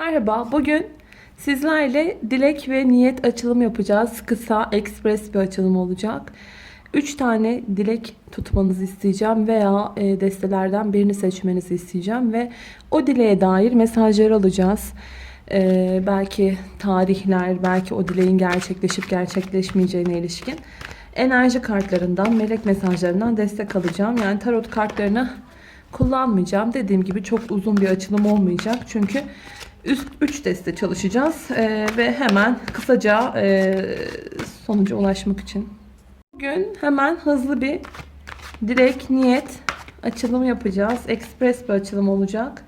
Merhaba, bugün sizlerle dilek ve niyet açılım yapacağız. Kısa, ekspres bir açılım olacak. 3 tane dilek tutmanızı isteyeceğim veya e, destelerden birini seçmenizi isteyeceğim ve o dileğe dair mesajlar alacağız. E, belki tarihler, belki o dileğin gerçekleşip gerçekleşmeyeceğine ilişkin enerji kartlarından, melek mesajlarından destek alacağım. Yani tarot kartlarını kullanmayacağım. Dediğim gibi çok uzun bir açılım olmayacak. Çünkü üst 3 deste çalışacağız Ee, ve hemen kısaca e, sonuca ulaşmak için. Bugün hemen hızlı bir dilek, niyet açılımı yapacağız. Ekspres bir açılım olacak.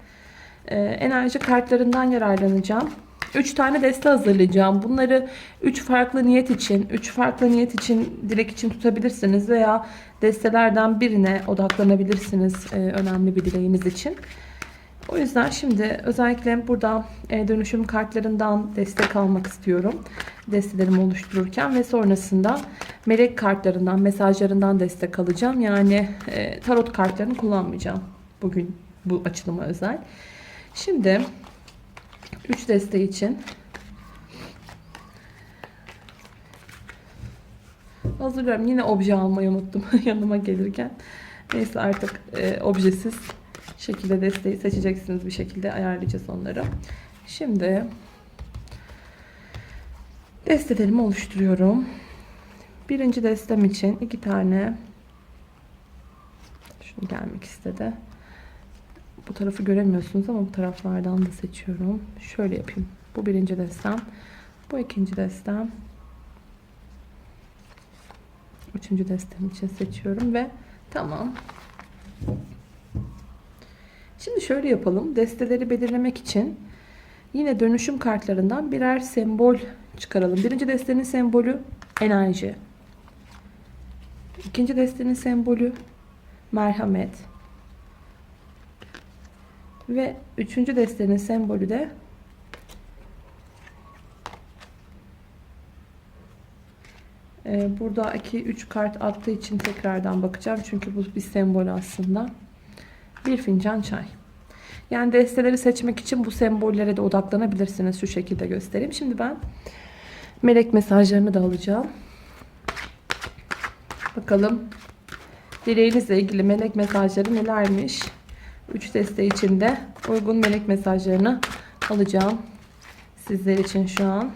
Ee, enerji kartlarından yararlanacağım. 3 tane deste hazırlayacağım. Bunları 3 farklı niyet için, 3 farklı niyet için, dilek için tutabilirsiniz veya destelerden birine odaklanabilirsiniz e, önemli bir dileğiniz için. O yüzden şimdi özellikle burada e, dönüşüm kartlarından destek almak istiyorum. Destelerimi oluştururken ve sonrasında melek kartlarından, mesajlarından destek alacağım. Yani e, tarot kartlarını kullanmayacağım bugün bu açılıma özel. Şimdi 3 deste için hazırlıyorum. Yine obje almayı unuttum yanıma gelirken. Neyse artık e, objesiz şekilde desteği seçeceksiniz bir şekilde ayarlayacağız onları. Şimdi destelerimi oluşturuyorum. Birinci destem için iki tane şunu gelmek istedi. Bu tarafı göremiyorsunuz ama bu taraflardan da seçiyorum. Şöyle yapayım. Bu birinci destem. Bu ikinci destem. Üçüncü destem için seçiyorum ve tamam. Şimdi şöyle yapalım. Desteleri belirlemek için yine dönüşüm kartlarından birer sembol çıkaralım. Birinci destenin sembolü enerji. İkinci destenin sembolü merhamet. Ve üçüncü destenin sembolü de Ee, burada 2-3 kart attığı için tekrardan bakacağım. Çünkü bu bir sembol aslında. Bir fincan çay. Yani desteleri seçmek için bu sembollere de odaklanabilirsiniz. Şu şekilde göstereyim. Şimdi ben melek mesajlarını da alacağım. Bakalım dileğinizle ilgili melek mesajları nelermiş? 3 deste içinde uygun melek mesajlarını alacağım. Sizler için şu an.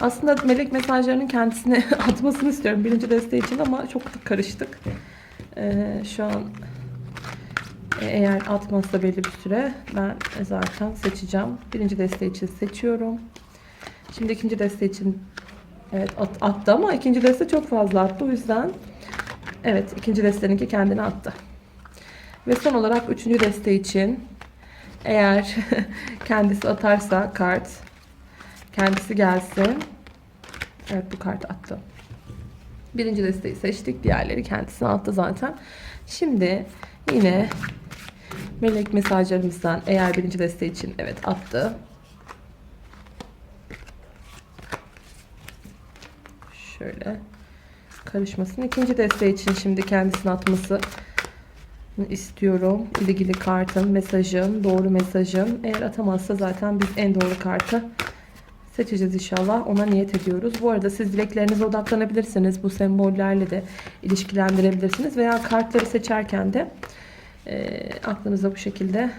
Aslında melek mesajlarının kendisine atmasını istiyorum birinci deste için ama çok karıştık. Ee, şu an eğer atmazsa belli bir süre ben zaten seçeceğim. Birinci deste için seçiyorum. Şimdi ikinci deste için evet at, attı ama ikinci deste çok fazla attı. O yüzden evet ikinci desteninki kendini attı. Ve son olarak üçüncü deste için eğer kendisi atarsa kart kendisi gelsin. Evet bu kart attı. Birinci desteği seçtik. Diğerleri kendisine attı zaten. Şimdi yine melek mesajlarımızdan eğer birinci deste için evet attı. Şöyle karışmasın. İkinci deste için şimdi kendisine atması istiyorum. İlgili kartın, mesajın, doğru mesajın. Eğer atamazsa zaten biz en doğru kartı seçeceğiz inşallah. Ona niyet ediyoruz. Bu arada siz dileklerinize odaklanabilirsiniz. Bu sembollerle de ilişkilendirebilirsiniz. Veya kartları seçerken de e, aklınıza bu şekilde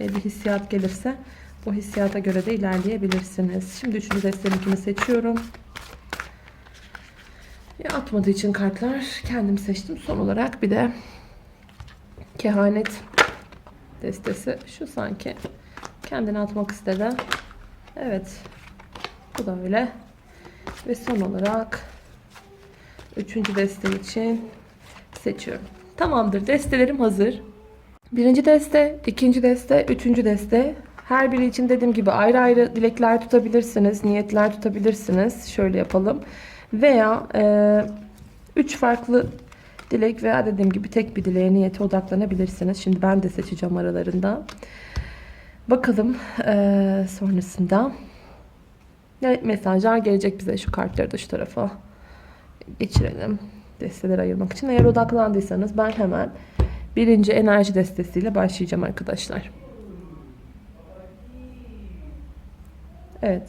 e, bir hissiyat gelirse o hissiyata göre de ilerleyebilirsiniz. Şimdi üçüncü desteninkini seçiyorum. Ya atmadığı için kartlar kendim seçtim. Son olarak bir de kehanet destesi. Şu sanki kendini atmak istedi. Evet. Bu da öyle. Ve son olarak üçüncü deste için seçiyorum. Tamamdır. Destelerim hazır. Birinci deste, ikinci deste, üçüncü deste. Her biri için dediğim gibi ayrı ayrı dilekler tutabilirsiniz, niyetler tutabilirsiniz. Şöyle yapalım. Veya e, üç farklı dilek veya dediğim gibi tek bir dileğe niyete odaklanabilirsiniz. Şimdi ben de seçeceğim aralarında. Bakalım e, sonrasında ne mesajlar gelecek bize şu kartları da şu tarafa geçirelim. Desteler ayırmak için. Eğer odaklandıysanız ben hemen birinci enerji destesiyle başlayacağım arkadaşlar. Evet.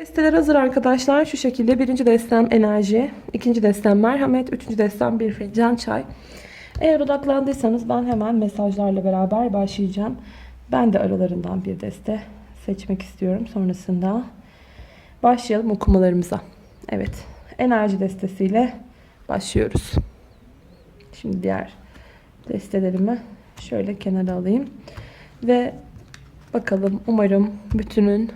Desteler hazır arkadaşlar. Şu şekilde birinci destem enerji, ikinci destem merhamet, üçüncü destem bir fincan çay. Eğer odaklandıysanız ben hemen mesajlarla beraber başlayacağım. Ben de aralarından bir deste seçmek istiyorum. Sonrasında başlayalım okumalarımıza. Evet, enerji destesiyle başlıyoruz. Şimdi diğer destelerimi şöyle kenara alayım. Ve bakalım umarım bütünün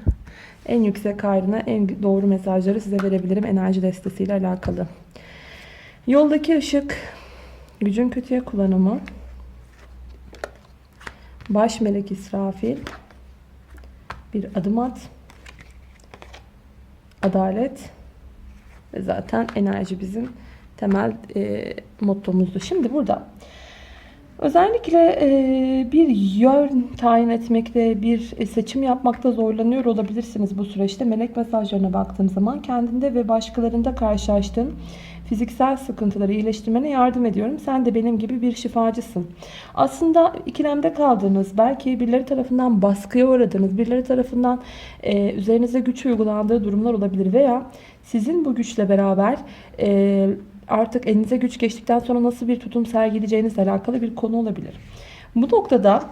en yüksek hayrına en doğru mesajları size verebilirim enerji destesiyle alakalı. Yoldaki ışık, gücün kötüye kullanımı, baş melek İsrafil, bir adım at, adalet ve zaten enerji bizim temel e, mottomuzdu. Şimdi burada Özellikle e, bir yön tayin etmekte, bir e, seçim yapmakta zorlanıyor olabilirsiniz bu süreçte. Melek mesajlarına baktığım zaman kendinde ve başkalarında karşılaştığın fiziksel sıkıntıları iyileştirmene yardım ediyorum. Sen de benim gibi bir şifacısın. Aslında ikilemde kaldığınız, belki birileri tarafından baskıya uğradığınız, birileri tarafından e, üzerinize güç uygulandığı durumlar olabilir veya sizin bu güçle beraber e, artık elinize güç geçtikten sonra nasıl bir tutum sergileyeceğinizle alakalı bir konu olabilir. Bu noktada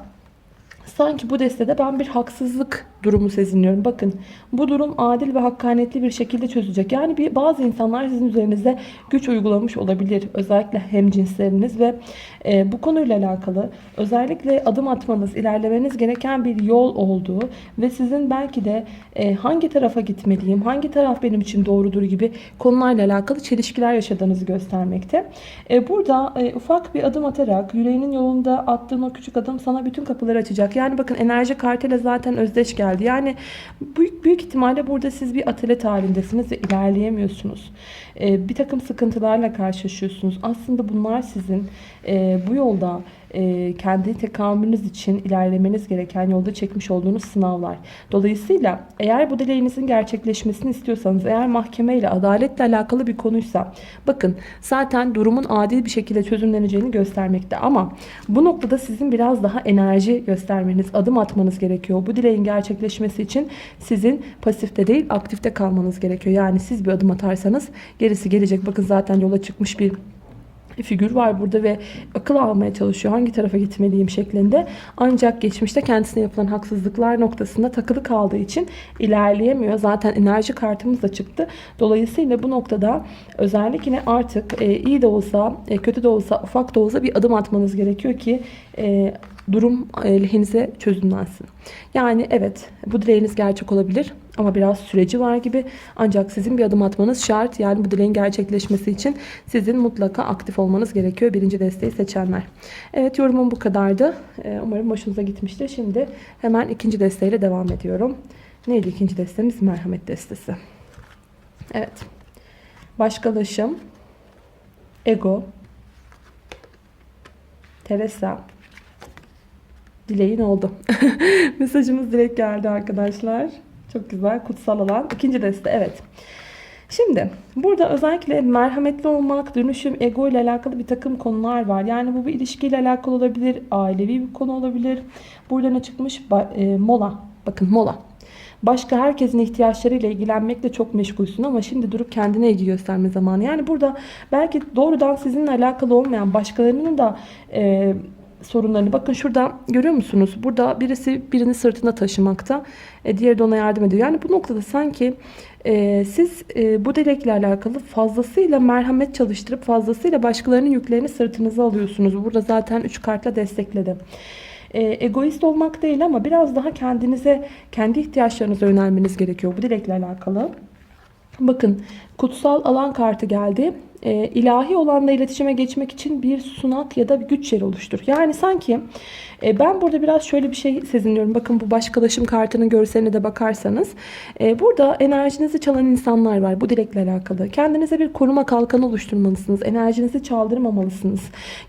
sanki bu destede ben bir haksızlık durumu sezinliyorum. Bakın bu durum adil ve hakkaniyetli bir şekilde çözülecek. Yani bir, bazı insanlar sizin üzerinizde güç uygulamış olabilir. Özellikle hem cinsleriniz ve e, bu konuyla alakalı özellikle adım atmanız, ilerlemeniz gereken bir yol olduğu ve sizin belki de e, hangi tarafa gitmeliyim, hangi taraf benim için doğrudur gibi konularla alakalı çelişkiler yaşadığınızı göstermekte. E, burada e, ufak bir adım atarak yüreğinin yolunda attığın o küçük adım sana bütün kapıları açacak. Yani bakın enerji kartıyla zaten özdeş geldi geldi. Yani büyük büyük ihtimalle burada siz bir atlet halindesiniz ve ilerleyemiyorsunuz. Ee, bir takım sıkıntılarla karşılaşıyorsunuz. Aslında bunlar sizin e, bu yolda e, kendi tekamülünüz için ilerlemeniz gereken yolda çekmiş olduğunuz sınavlar. Dolayısıyla eğer bu dileğinizin gerçekleşmesini istiyorsanız, eğer mahkemeyle, adaletle alakalı bir konuysa, bakın zaten durumun adil bir şekilde çözümleneceğini göstermekte. Ama bu noktada sizin biraz daha enerji göstermeniz, adım atmanız gerekiyor. Bu dileğin gerçekleşmesi için sizin pasifte değil aktifte kalmanız gerekiyor. Yani siz bir adım atarsanız gerisi gelecek. Bakın zaten yola çıkmış bir figür var burada ve akıl almaya çalışıyor. Hangi tarafa gitmeliyim şeklinde. Ancak geçmişte kendisine yapılan haksızlıklar noktasında takılı kaldığı için ilerleyemiyor. Zaten enerji kartımız da çıktı. Dolayısıyla bu noktada özellikle artık e, iyi de olsa, e, kötü de olsa, ufak da olsa bir adım atmanız gerekiyor ki e, durum lehinize çözümlensin. Yani evet bu dileğiniz gerçek olabilir ama biraz süreci var gibi. Ancak sizin bir adım atmanız şart. Yani bu dileğin gerçekleşmesi için sizin mutlaka aktif olmanız gerekiyor. Birinci desteği seçenler. Evet yorumum bu kadardı. Umarım hoşunuza gitmiştir. Şimdi hemen ikinci desteğiyle devam ediyorum. Neydi ikinci destemiz? Merhamet destesi. Evet. Başkalaşım, ego, Teresa, dileğin oldu. Mesajımız direkt geldi arkadaşlar. Çok güzel. Kutsal alan. İkinci deste. Evet. Şimdi burada özellikle merhametli olmak, dönüşüm, ego ile alakalı bir takım konular var. Yani bu bir ilişkiyle alakalı olabilir, ailevi bir konu olabilir. Burada ne çıkmış? E, mola. Bakın mola. Başka herkesin ihtiyaçlarıyla ilgilenmekle çok meşgulsün ama şimdi durup kendine ilgi gösterme zamanı. Yani burada belki doğrudan sizinle alakalı olmayan başkalarının da e, sorunlarını. Bakın şurada görüyor musunuz? Burada birisi birini sırtında taşımakta. E, diğeri de ona yardım ediyor. Yani bu noktada sanki e, siz e, bu dilekle alakalı fazlasıyla merhamet çalıştırıp fazlasıyla başkalarının yüklerini sırtınıza alıyorsunuz. Burada zaten 3 kartla destekledim. E, egoist olmak değil ama biraz daha kendinize, kendi ihtiyaçlarınıza yönelmeniz gerekiyor bu dilekle alakalı. Bakın kutsal alan kartı geldi e, ilahi olanla iletişime geçmek için bir sunak ya da bir güç yeri oluştur. Yani sanki e, ben burada biraz şöyle bir şey sezinliyorum. Bakın bu başkalaşım kartının görseline de bakarsanız. E, burada enerjinizi çalan insanlar var bu dilekle alakalı. Kendinize bir koruma kalkanı oluşturmalısınız. Enerjinizi çaldırmamalısınız.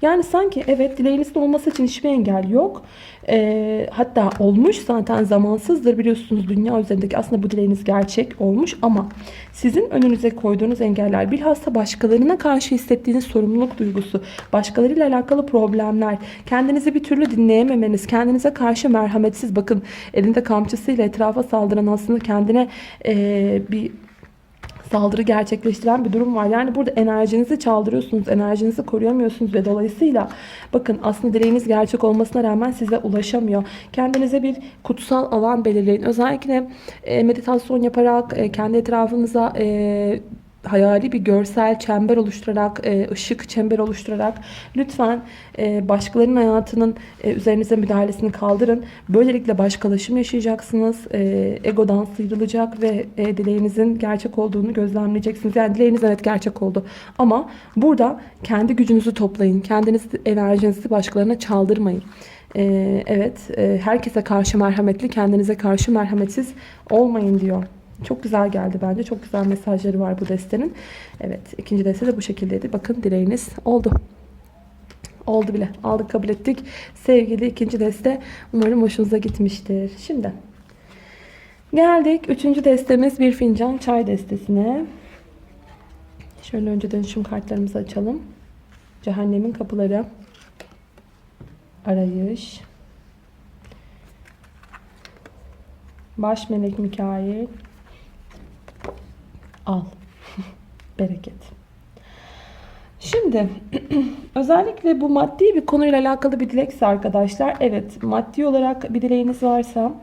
Yani sanki evet dileğinizin olması için hiçbir engel yok. E, hatta olmuş zaten zamansızdır biliyorsunuz dünya üzerindeki aslında bu dileğiniz gerçek olmuş ama sizin önünüze koyduğunuz engeller bilhassa başkalarının başkalarına karşı hissettiğiniz sorumluluk duygusu, başkalarıyla alakalı problemler, kendinizi bir türlü dinleyememeniz, kendinize karşı merhametsiz bakın elinde kamçısıyla etrafa saldıran aslında kendine eee, bir saldırı gerçekleştiren bir durum var. Yani burada enerjinizi çaldırıyorsunuz, enerjinizi koruyamıyorsunuz ve dolayısıyla bakın aslında dileğiniz gerçek olmasına rağmen size ulaşamıyor. Kendinize bir kutsal alan belirleyin. Özellikle e, meditasyon yaparak e, kendi etrafınıza e, hayali bir görsel çember oluşturarak, e, ışık çember oluşturarak lütfen e, başkalarının hayatının e, üzerinize müdahalesini kaldırın. Böylelikle başkalaşım yaşayacaksınız. Egodan sıyrılacak ve dileğinizin gerçek olduğunu gözlemleyeceksiniz. Yani dileğiniz evet gerçek oldu. Ama burada kendi gücünüzü toplayın. Kendiniz enerjinizi başkalarına çaldırmayın. Evet, herkese karşı merhametli, kendinize karşı merhametsiz olmayın diyor. Çok güzel geldi bence. Çok güzel mesajları var bu destenin. Evet, ikinci deste de bu şekildeydi. Bakın dileğiniz oldu. Oldu bile. Aldık kabul ettik. Sevgili ikinci deste umarım hoşunuza gitmiştir. Şimdi geldik. Üçüncü destemiz bir fincan çay destesine. Şöyle önce dönüşüm kartlarımızı açalım. Cehennemin kapıları. Arayış. Baş melek Mikail. Al. Bereket. Şimdi özellikle bu maddi bir konuyla alakalı bir dilekse arkadaşlar evet maddi olarak bir dileğiniz varsa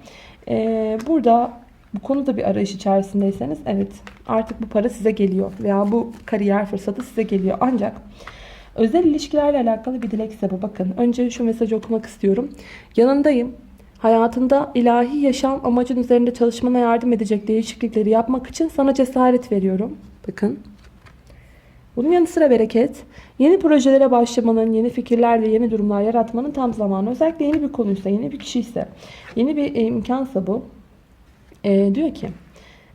eee, burada bu konuda bir arayış içerisindeyseniz evet artık bu para size geliyor veya bu kariyer fırsatı size geliyor ancak özel ilişkilerle alakalı bir dilekse bu bakın önce şu mesajı okumak istiyorum yanındayım Hayatında ilahi yaşam amacın üzerinde çalışmana yardım edecek değişiklikleri yapmak için sana cesaret veriyorum. Bakın. Bunun yanı sıra bereket. Yeni projelere başlamanın, yeni fikirlerle yeni durumlar yaratmanın tam zamanı. Özellikle yeni bir konuysa, yeni bir kişiyse, yeni bir e, imkansa bu. E, diyor ki,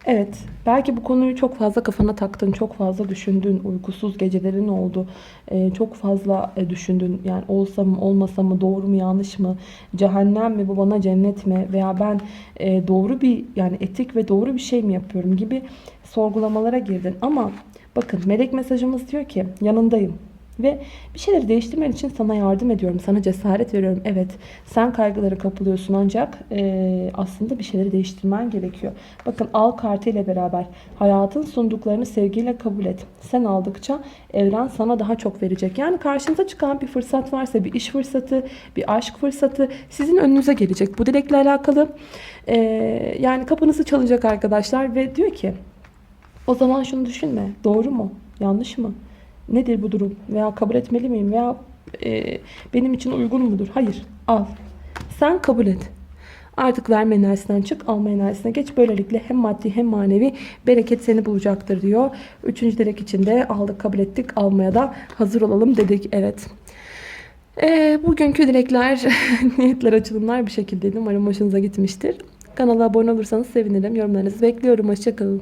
evet belki bu konuyu çok fazla kafana taktın, çok fazla düşündün, uykusuz gecelerin oldu, E, çok fazla e, düşündün. Yani olsa mı, olmasa mı, doğru mu, yanlış mı, cehennem mi, bu bana cennet mi veya ben e, doğru bir yani etik ve doğru bir şey mi yapıyorum gibi sorgulamalara girdin. Ama bakın melek mesajımız diyor ki yanındayım. Ve bir şeyleri değiştirmen için sana yardım ediyorum. Sana cesaret veriyorum. Evet sen kaygılara kapılıyorsun ancak e, aslında bir şeyleri değiştirmen gerekiyor. Bakın al kartı ile beraber hayatın sunduklarını sevgiyle kabul et. Sen aldıkça evren sana daha çok verecek. Yani karşınıza çıkan bir fırsat varsa bir iş fırsatı, bir aşk fırsatı sizin önünüze gelecek. Bu dilekle alakalı e, yani kapınızı çalacak arkadaşlar ve diyor ki o zaman şunu düşünme. Doğru mu? Yanlış mı? Nedir bu durum? Veya kabul etmeli miyim? Veya e, benim için uygun mudur? Hayır. Al. Sen kabul et. Artık verme enerjisinden çık, alma enerjisine geç. Böylelikle hem maddi hem manevi bereket seni bulacaktır diyor. Üçüncü dilek için de aldık, kabul ettik. Almaya da hazır olalım dedik. Evet. E, bugünkü dilekler, niyetler, açılımlar bu şekildeydi. Umarım hoşunuza gitmiştir. Kanala abone olursanız sevinirim. Yorumlarınızı bekliyorum. Hoşçakalın.